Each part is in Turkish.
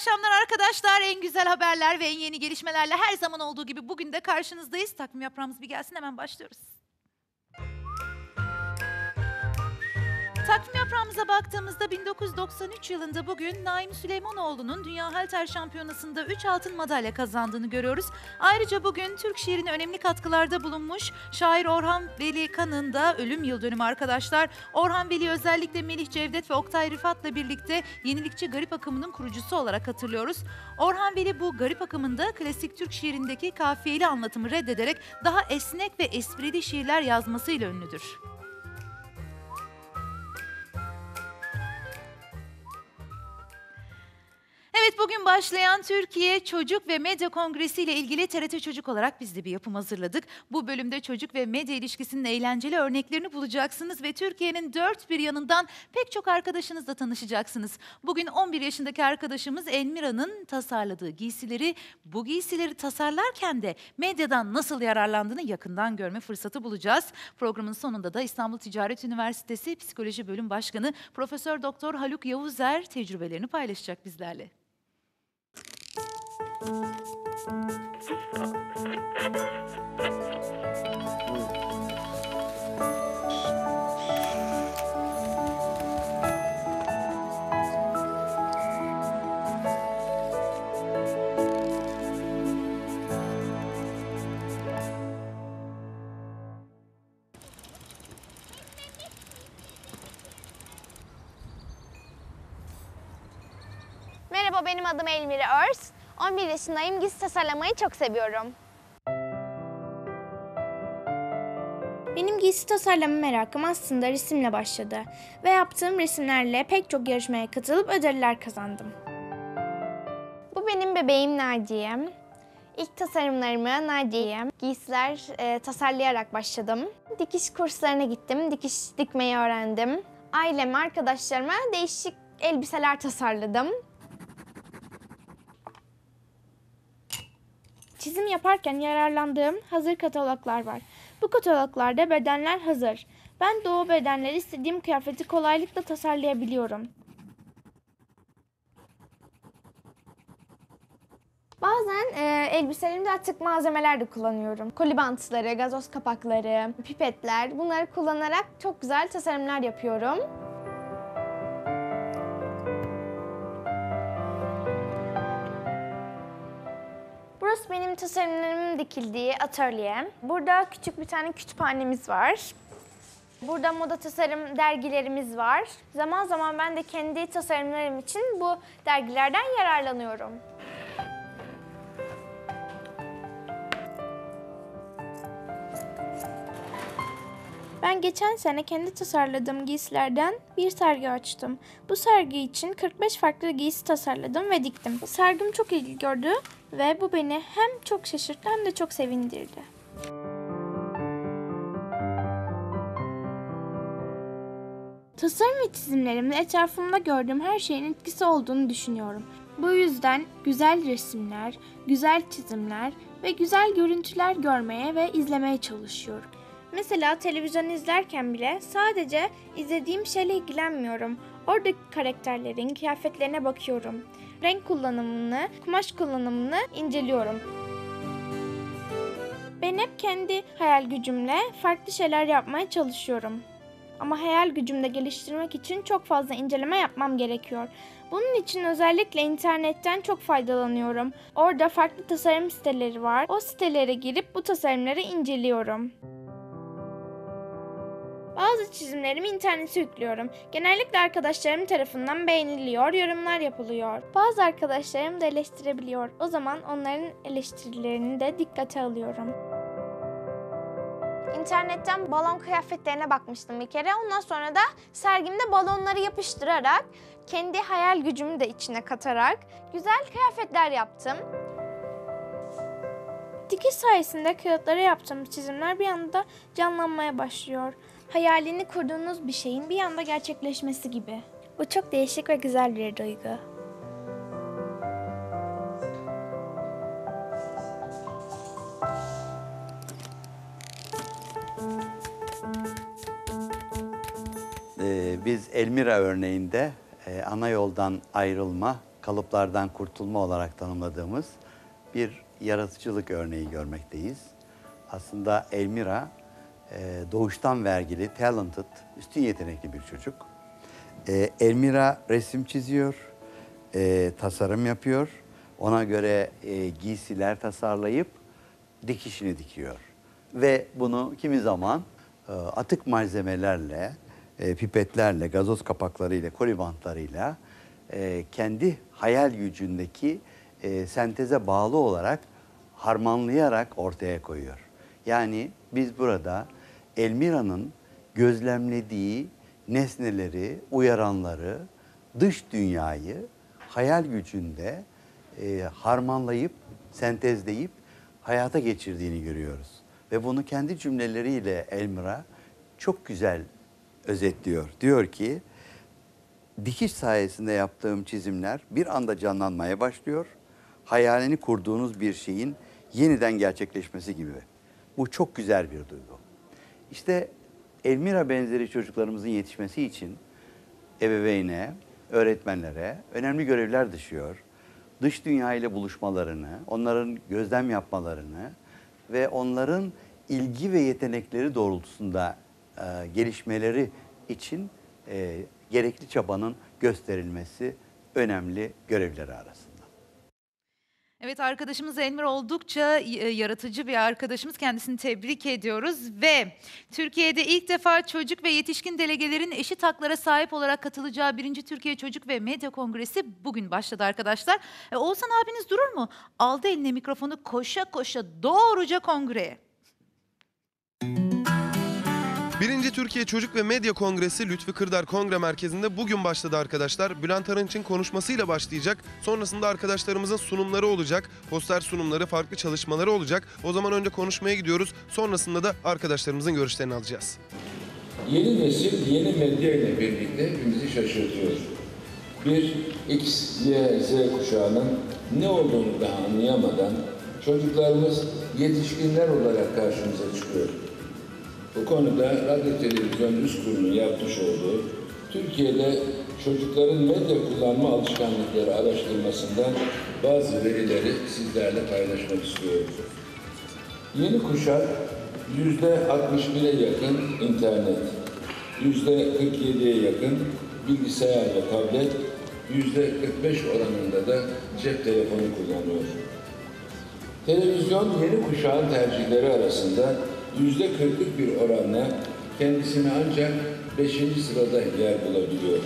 akşamlar arkadaşlar. En güzel haberler ve en yeni gelişmelerle her zaman olduğu gibi bugün de karşınızdayız. Takvim yaprağımız bir gelsin hemen başlıyoruz. Takvim yaprağımıza baktığımızda 1993 yılında bugün Naim Süleymanoğlu'nun Dünya Halter Şampiyonası'nda 3 altın madalya kazandığını görüyoruz. Ayrıca bugün Türk şiirine önemli katkılarda bulunmuş şair Orhan Veli Kan'ın da ölüm yıl dönümü arkadaşlar. Orhan Veli özellikle Melih Cevdet ve Oktay Rıfat'la birlikte yenilikçi garip akımının kurucusu olarak hatırlıyoruz. Orhan Veli bu garip akımında klasik Türk şiirindeki kafiyeli anlatımı reddederek daha esnek ve esprili şiirler yazmasıyla ünlüdür. Evet bugün başlayan Türkiye Çocuk ve Medya Kongresi ile ilgili TRT Çocuk olarak biz de bir yapım hazırladık. Bu bölümde çocuk ve medya ilişkisinin eğlenceli örneklerini bulacaksınız ve Türkiye'nin dört bir yanından pek çok arkadaşınızla tanışacaksınız. Bugün 11 yaşındaki arkadaşımız Elmira'nın tasarladığı giysileri, bu giysileri tasarlarken de medyadan nasıl yararlandığını yakından görme fırsatı bulacağız. Programın sonunda da İstanbul Ticaret Üniversitesi Psikoloji Bölüm Başkanı Profesör Doktor Haluk Yavuzer tecrübelerini paylaşacak bizlerle. フフフフ。Yaşındayım. Giysi tasarlamayı çok seviyorum. Benim giysi tasarlama merakım aslında resimle başladı ve yaptığım resimlerle pek çok yarışmaya katılıp ödüller kazandım. Bu benim bebeğim Naciye. İlk tasarımlarımı Naciye'ye giysiler e, tasarlayarak başladım. Dikiş kurslarına gittim, dikiş dikmeyi öğrendim. Aileme, arkadaşlarıma değişik elbiseler tasarladım. Çizim yaparken yararlandığım hazır kataloglar var. Bu kataloglarda bedenler hazır. Ben o bedenleri istediğim kıyafeti kolaylıkla tasarlayabiliyorum. Bazen e, elbiselerimde atık malzemeler de kullanıyorum. Koli bantları, gazoz kapakları, pipetler bunları kullanarak çok güzel tasarımlar yapıyorum. Burası benim tasarımlarımın dikildiği atölye. Burada küçük bir tane kütüphanemiz var. Burada moda tasarım dergilerimiz var. Zaman zaman ben de kendi tasarımlarım için bu dergilerden yararlanıyorum. Ben geçen sene kendi tasarladığım giysilerden bir sergi açtım. Bu sergi için 45 farklı giysi tasarladım ve diktim. Sergim çok ilgi gördü ve bu beni hem çok şaşırttı hem de çok sevindirdi. Tasarım ve çizimlerimde etrafımda gördüğüm her şeyin etkisi olduğunu düşünüyorum. Bu yüzden güzel resimler, güzel çizimler ve güzel görüntüler görmeye ve izlemeye çalışıyorum. Mesela televizyon izlerken bile sadece izlediğim şeyle ilgilenmiyorum. Oradaki karakterlerin kıyafetlerine bakıyorum. Renk kullanımını, kumaş kullanımını inceliyorum. Ben hep kendi hayal gücümle farklı şeyler yapmaya çalışıyorum. Ama hayal gücümde geliştirmek için çok fazla inceleme yapmam gerekiyor. Bunun için özellikle internetten çok faydalanıyorum. Orada farklı tasarım siteleri var. O sitelere girip bu tasarımları inceliyorum. Bazı çizimlerimi internete yüklüyorum. Genellikle arkadaşlarım tarafından beğeniliyor, yorumlar yapılıyor. Bazı arkadaşlarım da eleştirebiliyor. O zaman onların eleştirilerini de dikkate alıyorum. İnternetten balon kıyafetlerine bakmıştım bir kere. Ondan sonra da sergimde balonları yapıştırarak, kendi hayal gücümü de içine katarak güzel kıyafetler yaptım. Dikiş sayesinde kağıtlara yaptığım çizimler bir anda canlanmaya başlıyor. Hayalini kurduğunuz bir şeyin bir anda gerçekleşmesi gibi. Bu çok değişik ve güzel bir duygu. Ee, biz Elmira örneğinde e, ana yoldan ayrılma, kalıplardan kurtulma olarak tanımladığımız bir yaratıcılık örneği görmekteyiz. Aslında Elmira e, doğuştan vergili, talented, üstün yetenekli bir çocuk. E, Elmira resim çiziyor, e, tasarım yapıyor. Ona göre e, giysiler tasarlayıp dikişini dikiyor. Ve bunu kimi zaman e, atık malzemelerle, e, pipetlerle, gazoz kapaklarıyla, kolibantlarıyla e, kendi hayal gücündeki e, senteze bağlı olarak harmanlayarak ortaya koyuyor. Yani biz burada Elmira'nın gözlemlediği nesneleri, uyaranları, dış dünyayı hayal gücünde e, harmanlayıp, sentezleyip hayata geçirdiğini görüyoruz. Ve bunu kendi cümleleriyle Elmira çok güzel özetliyor. Diyor ki, dikiş sayesinde yaptığım çizimler bir anda canlanmaya başlıyor. Hayalini kurduğunuz bir şeyin yeniden gerçekleşmesi gibi. Bu çok güzel bir duygu. İşte Elmira benzeri çocuklarımızın yetişmesi için ebeveyne, öğretmenlere önemli görevler düşüyor. Dış dünya ile buluşmalarını, onların gözlem yapmalarını ve onların ilgi ve yetenekleri doğrultusunda e, gelişmeleri için e, gerekli çabanın gösterilmesi önemli görevleri arasında. Evet arkadaşımız Elmir oldukça e, yaratıcı bir arkadaşımız. Kendisini tebrik ediyoruz ve Türkiye'de ilk defa çocuk ve yetişkin delegelerin eşit haklara sahip olarak katılacağı 1. Türkiye Çocuk ve Medya Kongresi bugün başladı arkadaşlar. E, Oğuzhan abiniz durur mu? Aldı eline mikrofonu koşa koşa doğruca kongreye. Birinci Türkiye Çocuk ve Medya Kongresi Lütfi Kırdar Kongre Merkezi'nde bugün başladı arkadaşlar. Bülent Arınç'ın konuşmasıyla başlayacak. Sonrasında arkadaşlarımızın sunumları olacak. Poster sunumları, farklı çalışmaları olacak. O zaman önce konuşmaya gidiyoruz. Sonrasında da arkadaşlarımızın görüşlerini alacağız. Yeni nesil yeni medya ile birlikte hepimizi şaşırtıyor. Bir X, Y, Z kuşağının ne olduğunu daha anlayamadan çocuklarımız yetişkinler olarak karşımıza çıkıyor. Bu konuda Radyo Televizyon Üst Kurulu'nun yapmış olduğu Türkiye'de çocukların medya kullanma alışkanlıkları araştırmasından bazı verileri sizlerle paylaşmak istiyorum. Yeni kuşak yüzde 61'e yakın internet, yüzde 47'ye yakın bilgisayar ve tablet, yüzde 45 oranında da cep telefonu kullanıyor. Televizyon yeni kuşağın tercihleri arasında yüzde 40'lık bir oranla kendisini ancak 5. sırada yer bulabiliyor.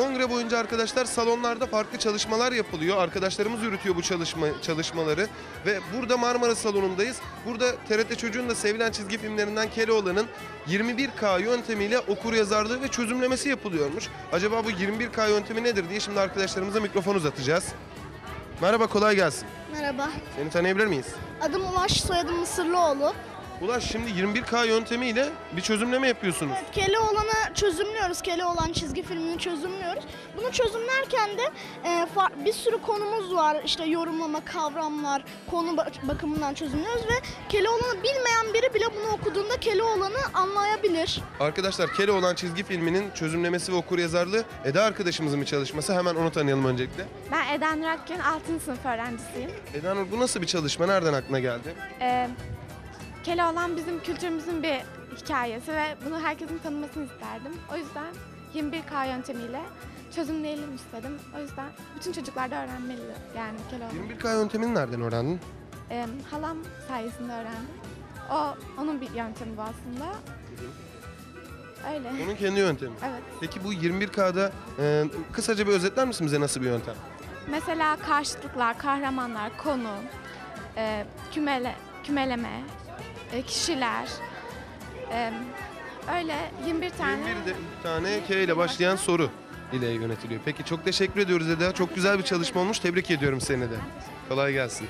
Kongre boyunca arkadaşlar salonlarda farklı çalışmalar yapılıyor. Arkadaşlarımız yürütüyor bu çalışma çalışmaları ve burada Marmara Salonu'ndayız. Burada TRT Çocuğun da sevilen çizgi filmlerinden Keloğlan'ın 21K yöntemiyle okur yazarlığı ve çözümlemesi yapılıyormuş. Acaba bu 21K yöntemi nedir diye şimdi arkadaşlarımıza mikrofon uzatacağız. Merhaba kolay gelsin. Merhaba. Seni tanıyabilir miyiz? Adım Ulaş, soyadım Mısırlıoğlu. Ulaş şimdi 21K yöntemiyle bir çözümleme yapıyorsunuz. Evet, Keloğlan'ı çözümlüyoruz. Keloğlan çizgi filmini çözümlüyoruz. Bunu çözümlerken de e, bir sürü konumuz var. İşte yorumlama, kavramlar, konu ba- bakımından çözümlüyoruz ve Keloğlan'ı bilmeyen biri bile bunu okuduğunda Keloğlan'ı anlayabilir. Arkadaşlar Keloğlan çizgi filminin çözümlemesi ve okur yazarlığı Eda arkadaşımızın bir çalışması. Hemen onu tanıyalım öncelikle. Ben Eda Nur Akgün, 6. sınıf öğrencisiyim. Eda Nur bu nasıl bir çalışma? Nereden aklına geldi? Ee, Keloğlan bizim kültürümüzün bir hikayesi ve bunu herkesin tanımasını isterdim. O yüzden 21K yöntemiyle çözümleyelim istedim. O yüzden bütün çocuklar da öğrenmeli yani Keloğlan. 21K yöntemini nereden öğrendin? Ee, halam sayesinde öğrendim. O onun bir yöntemi bu aslında. Öyle. Onun kendi yöntemi. Evet. Peki bu 21K'da e, kısaca bir özetler misin bize nasıl bir yöntem? Mesela karşıtlıklar, kahramanlar, konu, e, kümele, kümeleme, kişiler, e, öyle 21 tane. 21 de- tane K ile başlayan soru ile yönetiliyor. Peki çok teşekkür ediyoruz Eda. Çok güzel bir çalışma olmuş. Tebrik ediyorum seni de. Kolay gelsin.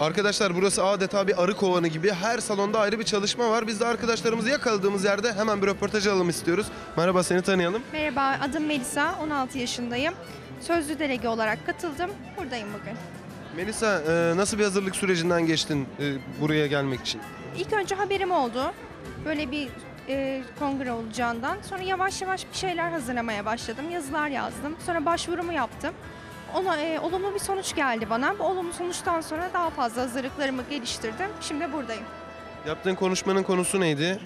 Arkadaşlar burası adeta bir arı kovanı gibi. Her salonda ayrı bir çalışma var. Biz de arkadaşlarımızı yakaladığımız yerde hemen bir röportaj alalım istiyoruz. Merhaba seni tanıyalım. Merhaba, adım Melisa, 16 yaşındayım. Sözlü delege olarak katıldım. Buradayım bugün. Melisa e, nasıl bir hazırlık sürecinden geçtin e, buraya gelmek için? İlk önce haberim oldu. Böyle bir e, kongre olacağından. Sonra yavaş yavaş bir şeyler hazırlamaya başladım. Yazılar yazdım. Sonra başvurumu yaptım. Ona e, olumlu bir sonuç geldi bana. Bu olumlu sonuçtan sonra daha fazla hazırlıklarımı geliştirdim. Şimdi buradayım. Yaptığın konuşmanın konusu neydi?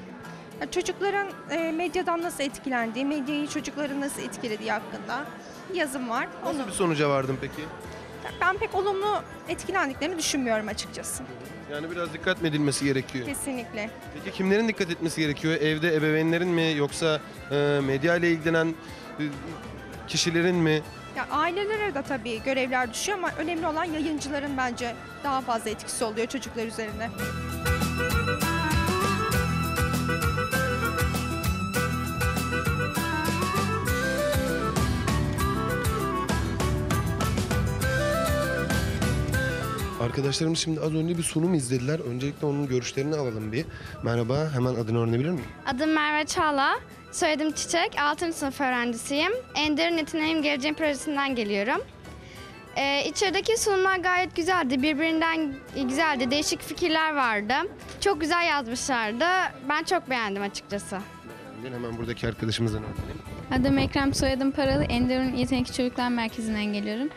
Ya Çocukların e, medyadan nasıl etkilendiği, medyayı çocukların nasıl etkilediği hakkında yazım var. Nasıl Onu, bir sonuca vardın peki? Ben pek olumlu etkilendiklerini düşünmüyorum açıkçası. Yani biraz dikkat mi edilmesi gerekiyor? Kesinlikle. Peki kimlerin dikkat etmesi gerekiyor? Evde ebeveynlerin mi yoksa e, medya ile ilgilenen e, kişilerin mi? Ya ailelere de tabii görevler düşüyor ama önemli olan yayıncıların bence daha fazla etkisi oluyor çocuklar üzerine. Arkadaşlarımız şimdi az önce bir sunum izlediler. Öncelikle onun görüşlerini alalım bir. Merhaba, hemen adını öğrenebilir miyim? Adım Merve Çağla. Soyadım Çiçek. 6. sınıf öğrencisiyim. Ender Yeteneğim Geleceğim projesinden geliyorum. Ee, içerideki sunumlar gayet güzeldi. Birbirinden güzeldi. Değişik fikirler vardı. Çok güzel yazmışlardı. Ben çok beğendim açıkçası. Hemen buradaki arkadaşımızdan öğrenelim. Adım Ekrem, soyadım Paralı. Enderun Yetenekli Çocuklar Merkezi'nden geliyorum.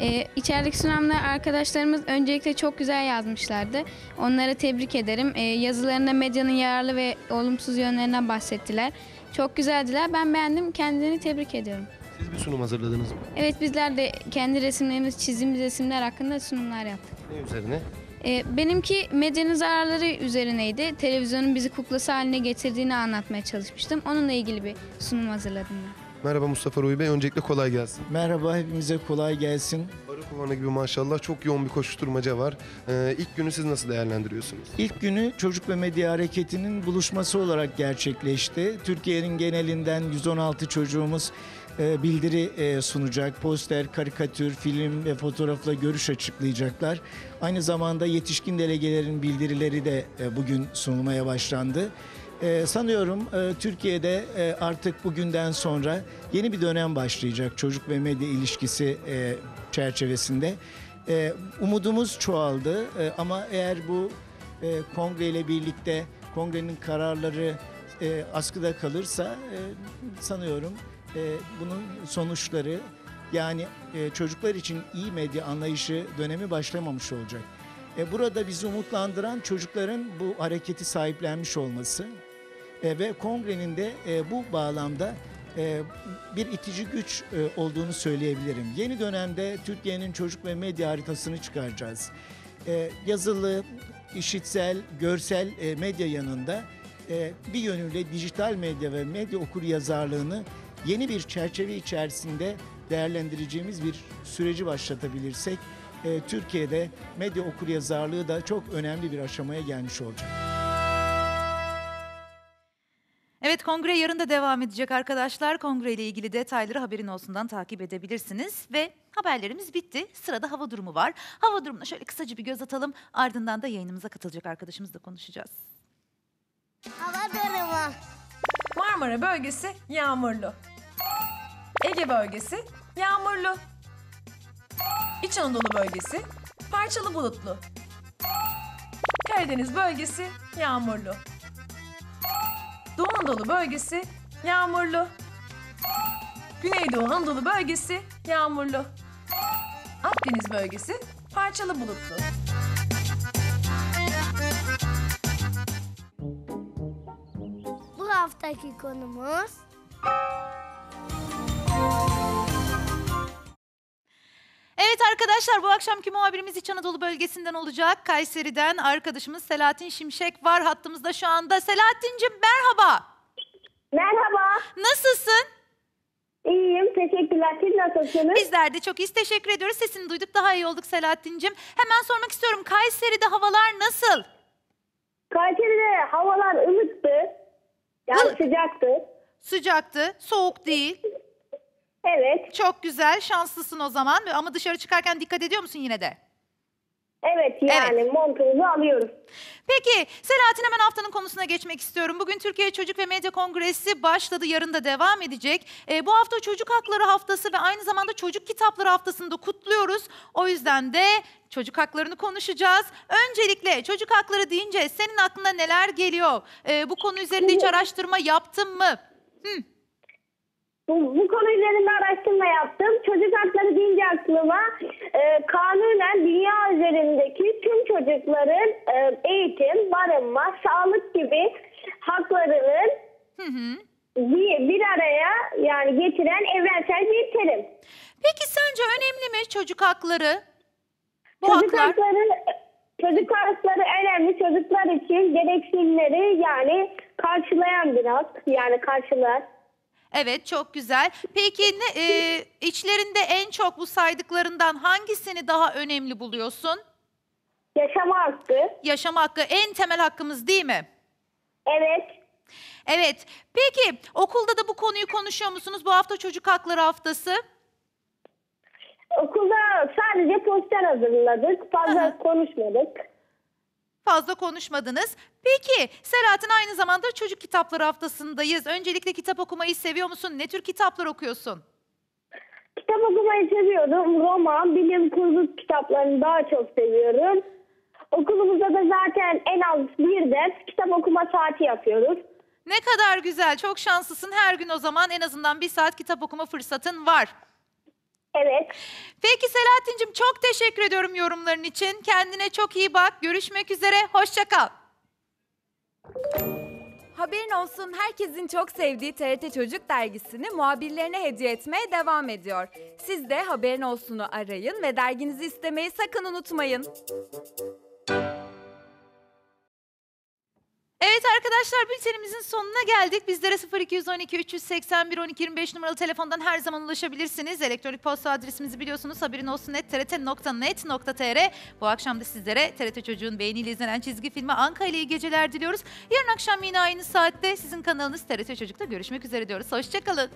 Ee, içerideki sunumlar arkadaşlarımız öncelikle çok güzel yazmışlardı. Onlara tebrik ederim. Ee, yazılarında medyanın yararlı ve olumsuz yönlerinden bahsettiler. Çok güzeldiler. Ben beğendim. Kendilerini tebrik ediyorum. Siz bir sunum hazırladınız mı? Evet bizler de kendi resimlerimiz, çizdiğimiz resimler hakkında sunumlar yaptık. Ne üzerine? Ee, benimki medyanın zararları üzerineydi. Televizyonun bizi kuklası haline getirdiğini anlatmaya çalışmıştım. Onunla ilgili bir sunum hazırladım ben. Merhaba Mustafa Ruhi Bey. Öncelikle kolay gelsin. Merhaba, hepimize kolay gelsin. Arı kovanı gibi maşallah çok yoğun bir koşuşturmaca var. Ee, ilk günü siz nasıl değerlendiriyorsunuz? İlk günü Çocuk ve Medya Hareketi'nin buluşması olarak gerçekleşti. Türkiye'nin genelinden 116 çocuğumuz e, bildiri e, sunacak. Poster, karikatür, film ve fotoğrafla görüş açıklayacaklar. Aynı zamanda yetişkin delegelerin bildirileri de e, bugün sunulmaya başlandı. E, sanıyorum e, Türkiye'de e, artık bugünden sonra yeni bir dönem başlayacak çocuk ve medya ilişkisi e, çerçevesinde. E, umudumuz çoğaldı E, ama eğer bu e, kongre ile birlikte kongrenin kararları e, askıda kalırsa e, sanıyorum e, bunun sonuçları yani e, çocuklar için iyi medya anlayışı dönemi başlamamış olacak. E, burada bizi umutlandıran çocukların bu hareketi sahiplenmiş olması e, ve kongrenin de e, bu bağlamda e, bir itici güç e, olduğunu söyleyebilirim. Yeni dönemde Türkiye'nin çocuk ve medya haritasını çıkaracağız. E, yazılı, işitsel, görsel e, medya yanında e, bir yönüyle dijital medya ve medya okur yazarlığını yeni bir çerçeve içerisinde değerlendireceğimiz bir süreci başlatabilirsek e, Türkiye'de medya okur yazarlığı da çok önemli bir aşamaya gelmiş olacak. Kongre yarın da devam edecek arkadaşlar. Kongre ile ilgili detayları haberin olsundan takip edebilirsiniz. Ve haberlerimiz bitti. Sırada hava durumu var. Hava durumuna şöyle kısaca bir göz atalım. Ardından da yayınımıza katılacak arkadaşımızla konuşacağız. Hava durumu. Marmara bölgesi yağmurlu. Ege bölgesi yağmurlu. İç Anadolu bölgesi parçalı bulutlu. Karadeniz bölgesi yağmurlu. Doğu Anadolu bölgesi yağmurlu. Güneydoğu Anadolu bölgesi yağmurlu. Akdeniz bölgesi parçalı bulutlu. Bu haftaki konumuz arkadaşlar bu akşamki muhabirimiz İç Anadolu bölgesinden olacak. Kayseri'den arkadaşımız Selahattin Şimşek var hattımızda şu anda. Selahattin'cim merhaba. Merhaba. Nasılsın? İyiyim. Teşekkürler. Siz nasılsınız? Bizler de çok iyiyiz. Teşekkür ediyoruz. Sesini duyduk. Daha iyi olduk Selahattin'cim. Hemen sormak istiyorum. Kayseri'de havalar nasıl? Kayseri'de havalar ılıktı. Yani Ilık. sıcaktı. Sıcaktı. Soğuk değil. Evet. Çok güzel. Şanslısın o zaman. Ama dışarı çıkarken dikkat ediyor musun yine de? Evet yani montumuzu alıyoruz. Peki Selahattin hemen haftanın konusuna geçmek istiyorum. Bugün Türkiye Çocuk ve Medya Kongresi başladı. Yarın da devam edecek. Ee, bu hafta Çocuk Hakları Haftası ve aynı zamanda Çocuk Kitapları Haftası'nı da kutluyoruz. O yüzden de çocuk haklarını konuşacağız. Öncelikle çocuk hakları deyince senin aklına neler geliyor? Ee, bu konu üzerinde hiç araştırma yaptın mı? Bu, bu konu üzerinde araştırma yaptım. Çocuk hakları deyince aklıma e, kanunen dünya üzerindeki tüm çocukların e, eğitim, barınma, sağlık gibi haklarının bir, bir araya yani getiren evrensel bir terim. Peki sence önemli mi çocuk hakları? Bu çocuk haklar. hakları çocuk hakları önemli. Çocuklar için gereksinimleri yani karşılayan bir hak. Yani karşılar. Evet çok güzel. Peki ne, e, içlerinde en çok bu saydıklarından hangisini daha önemli buluyorsun? Yaşama hakkı. Yaşama hakkı en temel hakkımız değil mi? Evet. Evet. Peki okulda da bu konuyu konuşuyor musunuz? Bu hafta çocuk hakları haftası. Okulda sadece poster hazırladık. Fazla konuşmadık. Fazla konuşmadınız. Peki Selahattin aynı zamanda çocuk kitapları haftasındayız. Öncelikle kitap okumayı seviyor musun? Ne tür kitaplar okuyorsun? Kitap okumayı seviyorum. Roman, bilim kurgu kitaplarını daha çok seviyorum. Okulumuzda da zaten en az bir ders kitap okuma saati yapıyoruz. Ne kadar güzel, çok şanslısın. Her gün o zaman en azından bir saat kitap okuma fırsatın var. Evet. Peki Selahattin'cim çok teşekkür ediyorum yorumların için. Kendine çok iyi bak. Görüşmek üzere. Hoşça kal. Haberin olsun herkesin çok sevdiği TRT Çocuk dergisini muhabirlerine hediye etmeye devam ediyor. Siz de Haberin Olsun'u arayın ve derginizi istemeyi sakın unutmayın. Arkadaşlar bültenimizin sonuna geldik. Bizlere 0212 381 12 25 numaralı telefondan her zaman ulaşabilirsiniz. Elektronik posta adresimizi biliyorsunuz. Haberin olsun trt.net.tr. Bu akşam da sizlere TRT Çocuğun beğeniyle izlenen çizgi filmi Anka ile iyi geceler diliyoruz. Yarın akşam yine aynı saatte sizin kanalınız TRT Çocuk'ta görüşmek üzere diyoruz. Hoşçakalın.